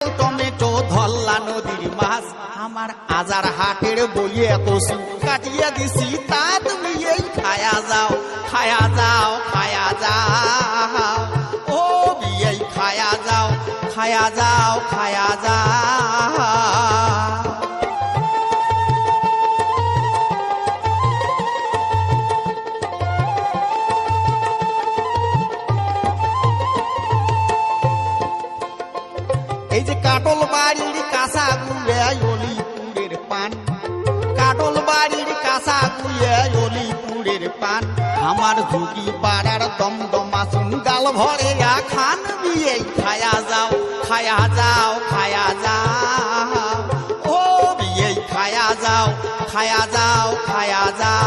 Tomato Dhalla নদীর মাছ, আমার আজার হাটের বলিয়ে সুখ। কাটিয়ে দিছি তা তুমি এই খায়া যাও খায়া যাও খায়া যাও। ও বিয়ে খায়া যাও খায়া যাও খায়া যাও। এই যে কাটল বাড়ির কাঁচা গুয়ে অলিপুরের পান। কাটল বাড়ির কাঁচা গুয়ে অলিপুরের পান। আমার ঝুঁকি পাড়ার দমদম আসুন গাল ভরে খান বিয়ে খায়া যাও খায়া যাও খায়া যাও। ও বিয়ে খায়া যাও খায়া যাও খায়া যাও।